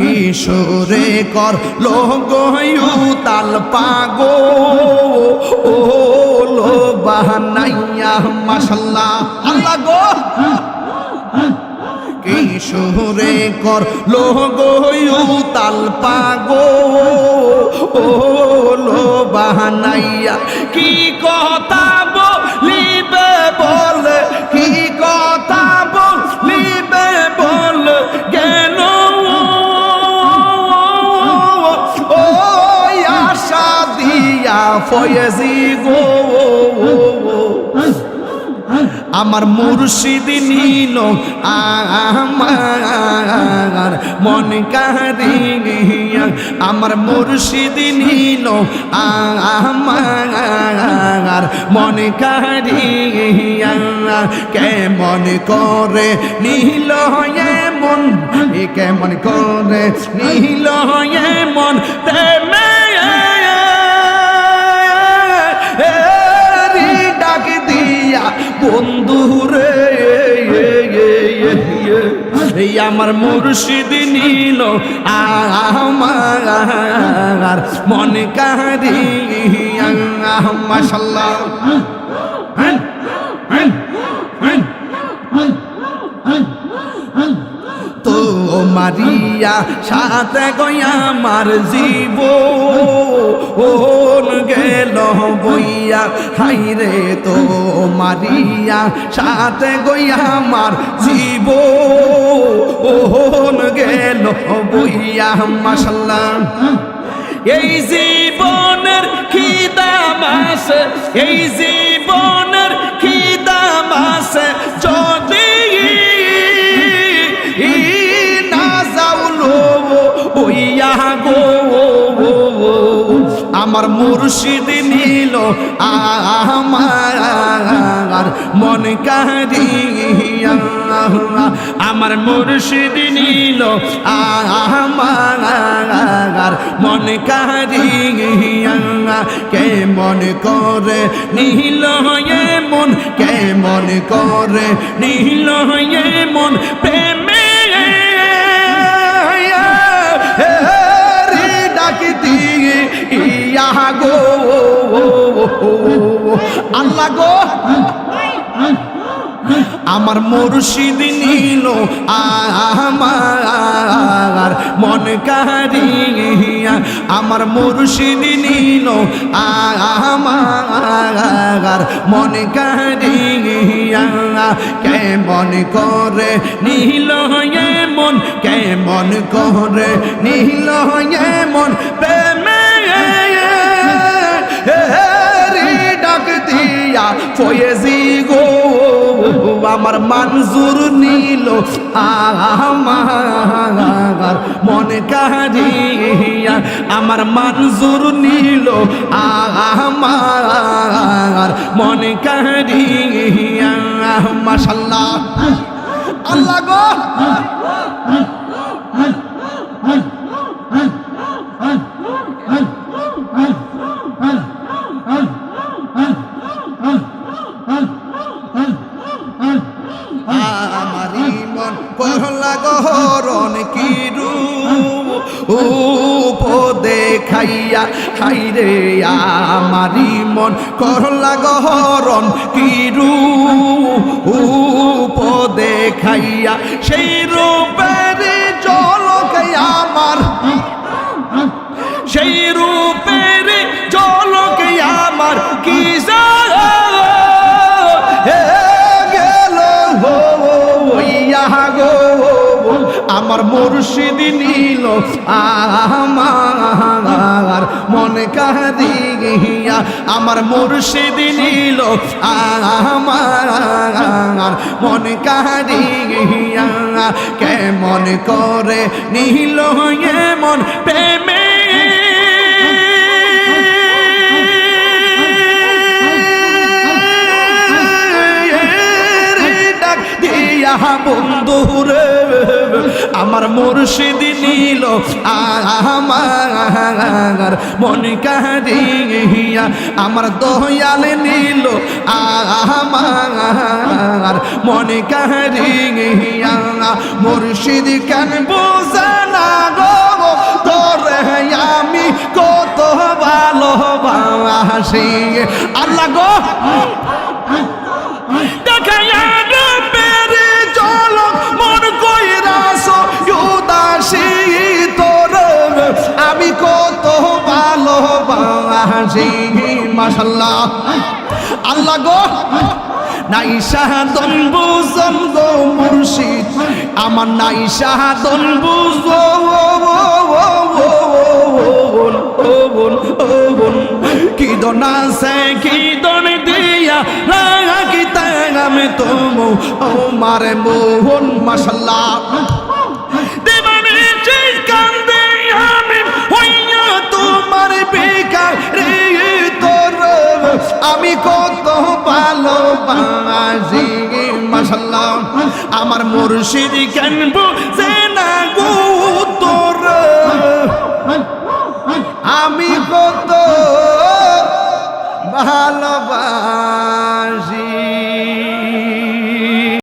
কিশোরে কর লোগয়ু তাল পাগো। ও লো বাহানাইয়া মাশাল্লাহ। আল্লাহ গো। কিশোরে কর লোগয়ু তাল পাগো। ও লো বাহানাইয়া কি কথা? ফয়েজি গো আমার মুর্শিদ নীল, আমার মন কারিয়া আমার মুর্শিদ নীল, আমার মন কারিয়া কেমন করে নীল মন কেমন করে নীল মন প্রেমে রে এই আমার মুর্শিদ নীল, আমার মন হ্যাঁ হ্যাঁ তো মারিয়া সাথে গয়া মার জীব গেল বইয়া হাইরে তো মারিয়া, সাথে গইয়া আমার জীব। ওহন গেল বইয়া মাসাল্লাহ এই জীবনের কি দাম আছে এই জীবনের আমার মুর্শিদ নীল, আমার মন কারিয়া আমার মুর্শিদ নীল, আমার মন কারিয়া কে মন করে নীল মন কে মন করে নীল মন প্রেমে আল্লাহ গো আমার মুর্শিদ নীল, আমার মন কারিয়া আমার মুর্শিদ নীল, আমার মন কারিয়া কেমন করে নীল মন কেমন করে নীল মন প্রেমে ফয়েজি গো আমার মঞ্জুর নীল আমার মন কারিয়া আমার মঞ্জুর নীল আমার মন কারিয়া মাশাল্লাহ। আল্লাহ গো। আমারি মন করলা গহরণ কি রূপ দেখাইয়া হাইরে আমারি মন করলা গহরণ কি রূপ দেখাইয়া সেই রূপের জলকে আমার সেই রূপের মুর্শিদ নীল আমার মন কাহিয়া আমার মুর্শিদ নীল আমার মন কাহিয়া কেমন করে নীল মন প্রেমে? বন্ধুরে আমার মুর্শিদ নীল আমার মন কাহিয়া আমার দয়াল নীল আমার মন কাহিয়া মুর্শিদ কেন বোঝানা গো? তোরে আমি কত ভালোবাসি। আল্লাহ গো ভালোবাসি মাশাল্লাহ আল্লাহ গো নাই শাহাদন বুঝন গো মুর্শিদ আমার নাই শাহাদন বুঝো কি দনা সে কি দন দিয়া রাখি আমি তোমো ও মারে মোহন মাশাল্লাহ আমার মুর্শিদ কেন বুঝে